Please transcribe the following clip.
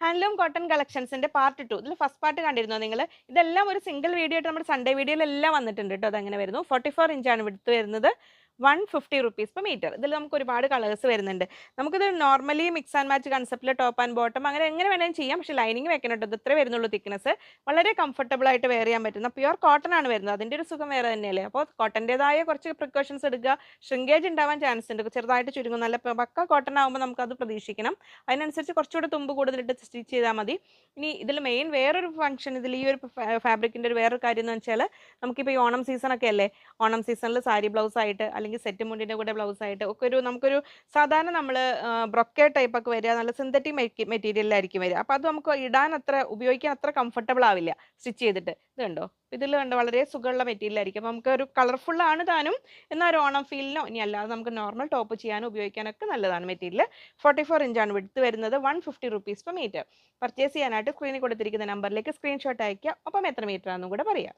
Handloom cotton കളക്ഷൻസിന്റെ part two ഇതിൽ first part കണ്ടിരുന്നോ നിങ്ങൾ ഇതെല്ലാം ഒരു സിംഗിൾ വീഡിയോ ആയിട്ട് നമ്മുടെ സൺഡേ വീഡിയോയിലെല്ലാം വന്നിട്ടുണ്ട് കേട്ടോ അതങ്ങനെ വരുന്നു? ഫോർട്ടി ഫോർ ഇഞ്ചാണ് വിടുത്ത് വരുന്നത്. One fifty rupees per metre ഇതിൽ നമുക്ക് ഒരുപാട് കളേഴ്സ് വരുന്നുണ്ട്. നമുക്കിത് നോർമലി മിക്സ് ആൻഡ് മാച്ച് കൺസെപ്റ്റിൽ ടോപ്പ് ആൻഡ് ബോട്ടം അങ്ങനെ എങ്ങനെ വേണമെങ്കിലും ചെയ്യാം. പക്ഷേ ലൈനിങ് വെക്കണം ഇത് ഇത്രേ വരുന്നുള്ളൂ തിക്നെസ് വളരെ കംഫർട്ടബിൾ ആയിട്ട് വെയർ ചെയ്യാൻ പറ്റുന്ന പ്യുവർ കോട്ടൺ ആണ് വരുന്നത്. അതിന്റെ ഒരു സുഖം വേറെ തന്നെയല്ലേ? അപ്പോൾ കോട്ടന്റെതായ കുറച്ച് പ്രിക്കോഷൻസ് എടുക്കുക. ഷ്രിങ്കേജ് ഉണ്ടാവാൻ ചാൻസ് ഉണ്ട്. ചെറുതായിട്ട് ചുരുങ്ങും. നല്ല പക്ക കോട്ടൺ ആകുമ്പോൾ നമുക്ക് അത് പ്രതീക്ഷിക്കണം. അതിനനുസരിച്ച് കുറച്ചുകൂടെ തുമ്പ് കൂടുതലിട്ട് സ്റ്റിച്ച് ചെയ്താൽ മതി. ഇനി ഇതിൽ മെയിൻ വേറൊരു ഫംഗ്ഷൻ ഇതിൽ ഈ ഒരു ഫാബ്രിക്കിന്റെ ഒരു വേറൊരു കാര്യം എന്ന് വെച്ചാൽ നമുക്കിപ്പോൾ ഈ ഓണം സീസൺ ഒക്കെ അല്ലേ? ഓണം സീസണിൽ സാരി ബ്ലൗസ് ആയിട്ട് അല്ലെങ്കിൽ സെറ്റ് മുണ്ടിന്റെ കൂടെ ബ്ലൗസ് ആയിട്ട് ഒക്കെ ഒരു നമുക്കൊരു സാധാരണ നമ്മൾ ബ്രൊക്കേ ടൈപ്പ് ഒക്കെ വരിക നല്ല സിന്തറ്റിക് മെറ്റീരിയലായിരിക്കും വരിക. അപ്പോൾ അത് നമുക്ക് ഇടാൻ അത്ര ഉപയോഗിക്കാൻ അത്ര കംഫർട്ടബിൾ ആവില്ല സ്റ്റിച്ച് ചെയ്തിട്ട്. ഇത് കണ്ടോ? ഇതിൽ കണ്ടോ? വളരെ സുഖമുള്ള മെറ്റീരിയലായിരിക്കും അപ്പോൾ നമുക്ക് ഒരു കളർഫുൾ ആണ് താനും. എന്നാൽ ഓണം ഫീലിനോ ഇനി അല്ലാതെ നമുക്ക് നോർമൽ ടോപ്പ് ചെയ്യാനും ഉപയോഗിക്കാനൊക്കെ നല്ലതാണ് മെറ്റീരിയൽ ഫോർട്ടി ഫോർ ഇഞ്ചാണ് വിടുത്ത് വരുന്നത്. One fifty rupees per metre purchase ചെയ്യാനായിട്ട് സ്ക്രീനിൽ കൊടുത്തിരിക്കുന്ന നമ്പറിലേക്ക് സ്ക്രീൻഷോട്ട് അയക്കുക ഒപ്പം എത്ര മീറ്റർ ആണെന്നും കൂടെ പറയാം.